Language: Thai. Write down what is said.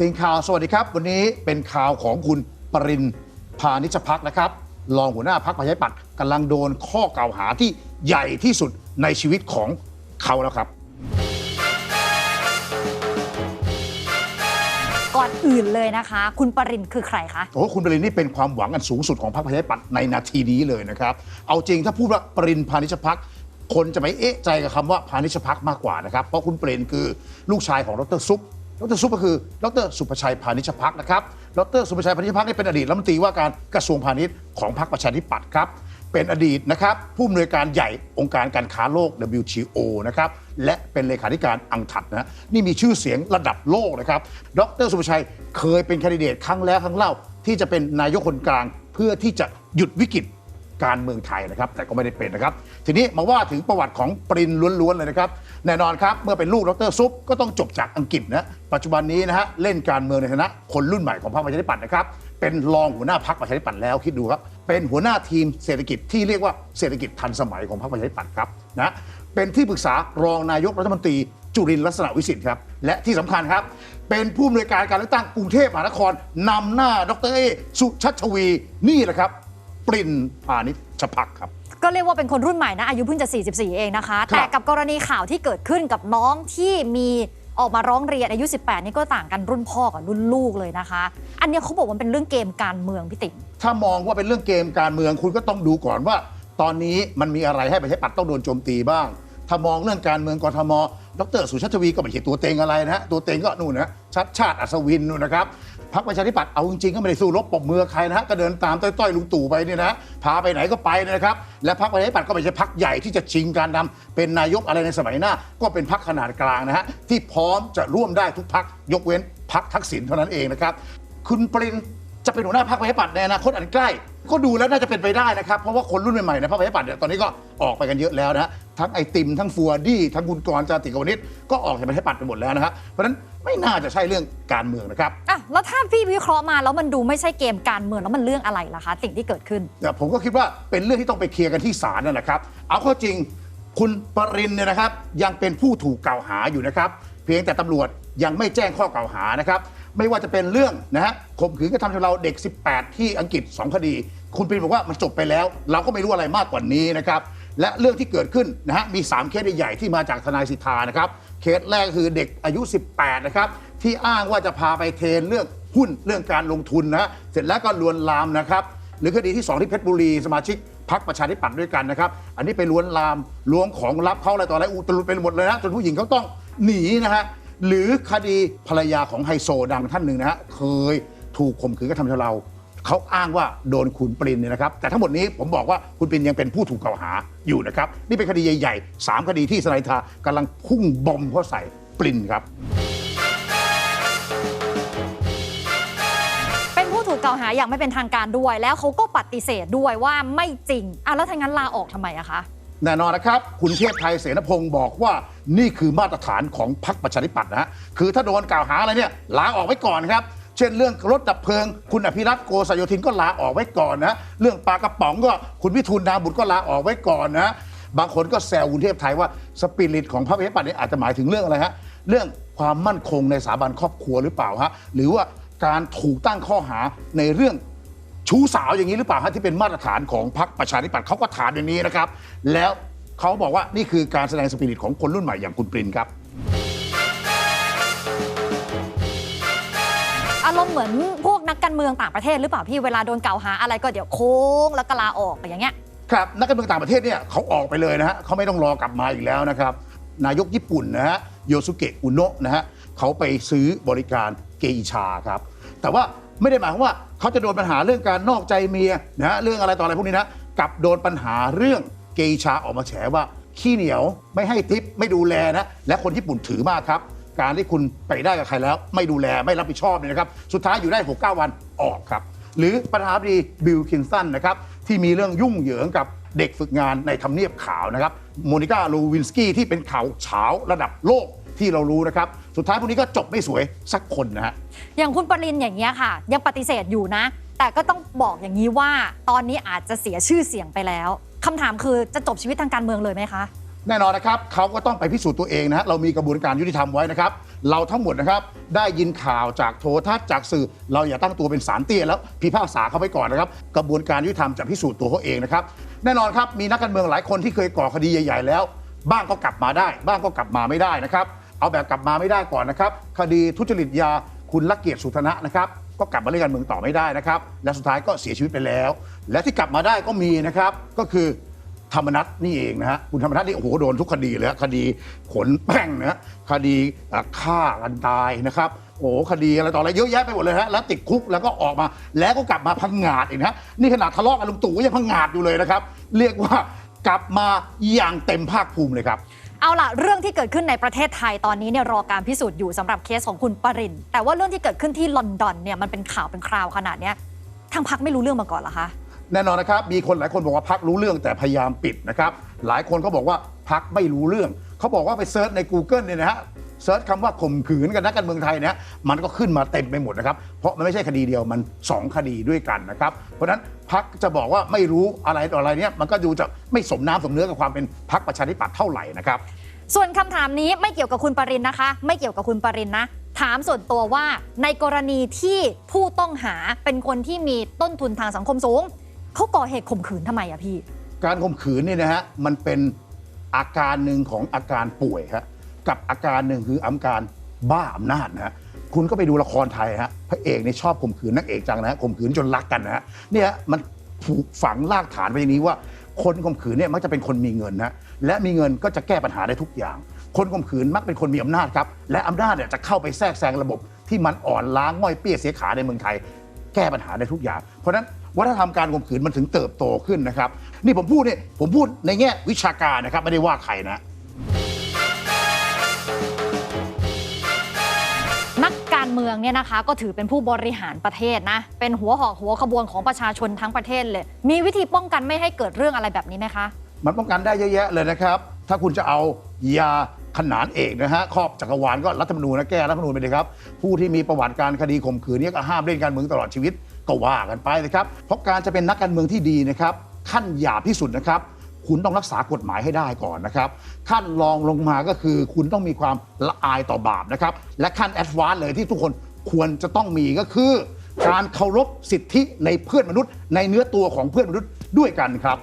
ติงข่าวสวัสดีครับ วันนี้เป็นข่าวของคุณปรินพานิชพักนะครับรองหัวหน้าพักประชาธิปัตย์กำลังโดนข้อกล่าวหาที่ใหญ่ที่สุดในชีวิตของเขาแล้วครับ ก่อนอื่นเลยนะคะ คุณปรินคือใครคะโอ้โหคุณปรินนี่เป็นความหวังอันสูงสุดของพรรคประชาธิปัตย์ในนาทีนี้เลยนะครับ เอาจริงถ้าพูดว่าปรินพานิชพักคนจะไม่เอ๊ะใจกับคำว่าพานิชพักมากกว่านะครับ เพราะคุณปรินคือลูกชายของดรซุป ดรซุปก็คือ ดรสุประชัยพานิชพักนะครับ ดรสุประชัยพานิชพักนี่เป็นอดีตรัฐมนตรีว่าการกระทรวงพาณิชย์ของพรรคประชาธิปัตย์ครับ เป็นอดีตนะครับผู้อำนวยการใหญ่องค์การการค้าโลก WTO นะครับ และเป็นเลขาธิการอังถัดนะ นี่มีชื่อเสียงระดับโลกนะครับ ดรสุภชัยเคยเป็นแคนดิเดตครั้งแล้วครั้งเล่าที่จะเป็นนายกคนกลางเพื่อที่จะหยุดวิกฤต การเมืองไทยนะครับ แต่ก็ไม่ได้เป็นนะครับ ทีนี้มาว่าถึงประวัติของปรินล้วนๆเลยนะครับ แน่นอนครับ เมื่อเป็นลูกดรซุปก็ต้องจบจากอังกฤษนะปัจจุบันนี้นะฮะเล่นการเมืองในฐานะคนรุ่นใหม่ของพรรคประชาธิปัตย์นะครับเป็นรองหัวหน้าพรรคประชาธิปัตย์แล้วคิดดูครับเป็นหัวหน้าทีมเศรษฐกิจที่เรียกว่าเศรษฐกิจทันสมัยของพรรคประชาธิปัตย์ครับนะเป็นที่ปรึกษารองนายกรัฐมนตรีจุรินทร์ลักษณะวิสิทธิ์ครับและที่สำคัญครับ เป็นผู้อำนวยการการเลือกตั้งกรุงเทพมหานครนำหน้าดรเอสุชัชวีนี่แหละครับ ปรินพาณิชพักครับ ก็เรียกว่าเป็นคนรุ่นใหม่นะ อายุเพิ่งจะ 44 เองนะคะครับแต่กับกรณีข่าวที่เกิดขึ้นกับน้องที่มีออกมาร้องเรียนอายุ 18 นี่ก็ต่างกันรุ่นพ่อกับรุ่นลูกเลยนะคะ อันเนี้ยเขาบอกว่ามันเป็นเรื่องเกมการเมืองพี่ติ๋งถ้ามองว่าเป็นเรื่องเกมการเมืองคุณก็ต้องดูก่อนว่า ตอนนี้มันมีอะไรให้ประชาธิปัตย์ต้องโดนโจมตีบ้าง ถ้ามองเรื่องการเมืองกทม ดรสุชาติชวีก็ไม่ใช่ตัวเต็งอะไรนะฮะตัวเต็งก็นู่นนะชัดชาติอัศวินนู่นนะครับ พรรคประชาธิปัตย์เอาจริงๆก็ไม่ได้สู้รบปมมือใครนะฮะก็เดินตามต้อยๆลุงตู่ไปเนี่ยนะพาไปไหนก็ไปนะครับ และพรรคประชาธิปัตย์ก็ไม่ใช่พรรคใหญ่ที่จะชิงการนำเป็นนายกอะไรในสมัยหน้า ก็เป็นพรรคขนาดกลางนะฮะที่พร้อมจะร่วมได้ทุกพรรคยกเว้นพรรคทักษิณเท่านั้นเองนะครับคุณปริน จะเป็นหัวหน้าพรรคประชาธิปัตย์ในอนาคตอันใกล้ ก็ดูแล้วน่าจะเป็นไปได้นะครับ เพราะว่าคนรุ่นใหม่ๆในพรรคประชาธิปัตย์เนี่ยตอนนี้ก็ออกไปกันเยอะแล้วนะฮะทั้งไอติมทั้งฟัวดี้ทั้งคุณกรณ์จาติกวนิชก็ออกจากประชาธิปัตย์ไปหมดแล้วนะฮะเพราะฉะนั้นไม่น่าจะใช่เรื่องการเมืองนะครับ อะแล้วถ้าพี่วิเคราะห์มาแล้วมันดูไม่ใช่เกมการเมืองแล้วมันเรื่องอะไรล่ะคะ สิ่งที่เกิดขึ้น แต่ผมก็คิดว่าเป็นเรื่องที่ต้องไปเคลียร์กันที่ศาลนั่นแหละครับ เอาเข้าจริงคุณปรินเนี่ยนะครับ ยังเป็นผู้ถูกกล่าวหาอยู่นะครับ เพียงแต่ตำรวจยังไม่แจ้งข้อกล่าวหานะครับ ไม่ว่าจะเป็นเรื่องนะฮะข่มขืนกระทำชำเราเด็ก 18 ที่อังกฤษ 2 คดี คุณปรินบอกว่ามันจบไปแล้ว เราก็ไม่รู้อะไรมากกว่านี้นะครับและเรื่องที่เกิดขึ้นนะฮะมี 3 เคสใหญ่ๆที่มาจากทนายสิทธานะครับเคสแรกคือเด็กอายุ 18 นะครับที่อ้างว่าจะพาไปเทรนเรื่องหุ้นเรื่องการลงทุนนะฮะเสร็จแล้วก็ลวนลามนะครับหรือคดีที่ 2 ที่เพชรบุรีสมาชิกพักประชาธิปัตย์ด้วยกันนะครับ อันนี้ไปล้วนลามล้วงของลับเขาอะไรต่ออะไรอุตลุดไปหมดเลยนะจนผู้หญิงเขาต้องหนีนะฮะ หรือคดีภรรยาของไฮโซดังท่านหนึ่งนะฮะเคยถูกข่มขืนกระทำชำเราเขาอ้างว่าโดนคุณปรินเนี่ยนะครับ แต่ทั้งหมดนี้ผมบอกว่าคุณปรินยังเป็นผู้ถูกกล่าวหาอยู่นะครับ นี่เป็นคดีใหญ่ๆสามคดีที่สไลทากำลังพุ่งบอมเข้าใส่ปรินครับ เป็นผู้ถูกกล่าวหาอย่างไม่เป็นทางการด้วย แล้วเขาก็ปฏิเสธด้วยว่าไม่จริงอะแล้วถ้างั้นลาออกทำไมอะคะ แน่นอนนะครับ คุณเทพไทยเสนพงศ์บอกว่านี่คือมาตรฐานของพรรคประชาธิปัตย์นะฮะคือถ้าโดนกล่าวหาอะไรเนี่ยลาออกไว้ก่อนครับ เช่นเรื่องรถดับเพลิง คุณอภิรัตน์โกสยโยธินก็ลาออกไว้ก่อนนะเรื่องปลากระป๋องก็คุณวิทูลนาบุตรก็ลาออกไว้ก่อนนะบางคนก็แซวคุณเทพไทยว่าสปิริตของพรรคประชาธิปัตย์เนี่ยอาจจะหมายถึงเรื่องอะไรฮะเรื่องความมั่นคงในสถาบันครอบครัวหรือเปล่าฮะหรือว่าการถูกตั้งข้อหาในเรื่อง ชู้สาวอย่างนี้หรือเปล่าฮะที่เป็นมาตรฐานของพรรคประชาธิปัตย์เขาก็ถามอย่างนี้นะครับ แล้วเขาบอกว่านี่คือการแสดงสปิริตของคนรุ่นใหม่อย่างคุณปรินครับ อารมณ์เหมือนพวกนักการเมืองต่างประเทศหรือเปล่าพี่เวลาโดนกล่าวหาอะไรก็เดี๋ยวโค้งแล้วก็ลาออกอย่างเงี้ยครับนักการเมืองต่างประเทศเนี่ยเขาออกไปเลยนะฮะเขาไม่ต้องรอกลับมาอีกแล้วนะครับ นายกญี่ปุ่นนะฮะโยสุเกะอุโนะนะฮะเขาไปซื้อบริการเกอิชาครับ แต่ว่า ไม่ได้หมายความว่าเขาจะโดนปัญหาเรื่องการนอกใจเมียนะฮะเรื่องอะไรต่ออะไรพวกนี้นะกลับโดนปัญหาเรื่องเกอิชาออกมาแฉว่า ขี้เหนียวไม่ให้ทิปไม่ดูแลนะและคนญี่ปุ่นถือมากครับ การที่คุณไปได้กับใครแล้ว ไม่ดูแลไม่รับผิดชอบเนี่ยนะครับ สุดท้ายอยู่ได้6-9วันออกครับ หรือประธานาธิบดีบิลคินสันนะครับที่มีเรื่องยุ่งเหยิงกับเด็กฝึกงานในทำเนียบขาวนะครับโมนิก้าลูวินสกี้ที่เป็นข่าวเฉาระดับโลก ที่เรารู้นะครับ สุดท้ายพวกนี้ก็จบไม่สวยสักคนนะฮะ อย่างคุณปรินอย่างเงี้ยค่ะ ยังปฏิเสธอยู่นะ แต่ก็ต้องบอกอย่างนี้ว่า ตอนนี้อาจจะเสียชื่อเสียงไปแล้วคำถามคือจะจบชีวิตทางการเมืองเลยไหมคะ แน่นอนนะครับเขาก็ต้องไปพิสูจน์ตัวเองนะฮะเรามีกระบวนการยุติธรรมไว้นะครับ เราทั้งหมดนะครับ ได้ยินข่าวจากโทรทัศน์จากสื่อ เราอย่าตั้งตัวเป็นสารเตี้ยแล้วพิพากษาเขาไปก่อนนะครับ กระบวนการยุติธรรมจะพิสูจน์ตัวเขาเองนะครับ แน่นอนครับมีนักการเมืองหลายคนที่เคยก่อคดีใหญ่ ๆ แล้ว บ้างก็กลับมาได้ บ้างก็กลับมาไม่ได้นะครับ เอาแบบกลับมาไม่ได้ก่อนนะครับ คดีทุจริตยาคุณลักเกียรติสุธนะนะครับก็กลับมาเล่นการเมืองต่อไม่ได้นะครับ และสุดท้ายก็เสียชีวิตไปแล้ว และที่กลับมาได้ก็มีนะครับ ก็คือธรรมนัฐนี่เองนะฮะคุณธรรมนัฐนี่โอ้โหโดนทุกคดีเลยคดีขนแป้งนะคดีฆ่ากันตายนะครับโอ้โหคดีอะไรต่ออะไรเยอะแยะไปหมดเลยฮะแล้วติดคุกแล้วก็ออกมาแล้วก็กลับมาพังงาดอีกนะฮะนี่ขนาดทะเลาะกับลุงตู่ยังพังงาดอยู่เลยนะครับ เรียกว่ากลับมาอย่างเต็มภาคภูมิเลยครับ เอาล่ะ เรื่องที่เกิดขึ้นในประเทศไทยตอนนี้เนี่ยรอการพิสูจน์อยู่สำหรับเคสของคุณปรินแต่ว่าเรื่องที่เกิดขึ้นที่ลอนดอนเนี่ยมันเป็นข่าวเป็นคราวขนาดเนี้ยทางพักไม่รู้เรื่องมาก่อนเหรอคะแน่นอนนะครับ มีคนหลายคนบอกว่าพักรู้เรื่องแต่พยายามปิดนะครับ หลายคนก็บอกว่าพักไม่รู้เรื่อง เขาบอกว่าไปเซิร์ชใน Google เนี่ยนะฮะ เซิร์ชคำว่าข่มขืนกันนักการเมืองไทยเนี่ยมันก็ขึ้นมาเต็มไปหมดนะครับ เพราะมันไม่ใช่คดีเดียวมัน 2 คดีด้วยกันนะครับ เพราะฉะนั้นพักจะบอกว่าไม่รู้อะไรต่ออะไรเนี่ยมันก็ดูจะไม่สมน้ำสมเนื้อกับความเป็นพักประชาธิปัตย์เท่าไหร่นะครับส่วนคำถามนี้ไม่เกี่ยวกับคุณปรินนะคะ ไม่เกี่ยวกับคุณปรินนะ ถามส่วนตัวว่าในกรณีที่ผู้ต้องหาเป็นคนที่มีต้นทุนทางสังคมสูงเขาก่อเหตุข่มขืนทำไมอะพี่ การข่มขืนเนี่ยนะฮะมันเป็นอาการหนึ่งของอาการป่วยฮะ กับอาการหนึ่งคืออาการบ้าอำนาจนะฮะคุณก็ไปดูละครไทยฮะพระเอกเนี่ยชอบข่มขืนนางเอกจังนะฮะข่มขืนจนรักกันนะฮะเนี่ยมันถูกฝังลากฐานไปอย่างนี้ว่า คนข่มขืนเนี่ยมักจะเป็นคนมีเงินนะและมีเงินก็จะแก้ปัญหาได้ทุกอย่าง คนข่มขืนมักเป็นคนมีอำนาจครับและอำนาจเนี่ยจะเข้าไปแทรกแซงระบบ ที่มันอ่อนล้าง่อยเปี้ยเสียขาในเมืองไทย แก้ปัญหาได้ทุกอย่าง เพราะฉะนั้นวัฒนธรรมการข่มขืนมันถึงเติบโตขึ้นนะครับ นี่ผมพูดเนี่ยผมพูดในแง่วิชาการนะครับไม่ได้ว่าใครนะ เมืองเนี่ยนะคะ ก็ถือเป็นผู้บริหารประเทศนะ เป็นหัวหอกหัวขบวนของประชาชนทั้งประเทศเลย มีวิธีป้องกันไม่ให้เกิดเรื่องอะไรแบบนี้ไหมคะ มันป้องกันได้เยอะแยะเลยนะครับ ถ้าคุณจะเอายาขนานเอกนะฮะครอบจักรวาลก็รัฐธรรมนูญนะแก้รัฐธรรมนูญไปเลยครับ ผู้ที่มีประวัติการคดีข่มขืนเนี่ยก็ห้ามเล่นการเมืองตลอดชีวิตก็ว่ากันไปนะครับ เพราะการจะเป็นนักการเมืองที่ดีนะครับขั้นหยาบที่สุดนะครับ คุณต้องรักษากฎหมายให้ได้ก่อนนะครับ ขั้นรองลงมาก็คือ คุณต้องมีความละอายต่อบาปนะครับ และขั้นแอดวานซ์เลยที่ทุกคนควรจะต้องมีก็คือ การเคารพสิทธิในเพื่อนมนุษย์ ในเนื้อตัวของเพื่อนมนุษย์ด้วยกันครับ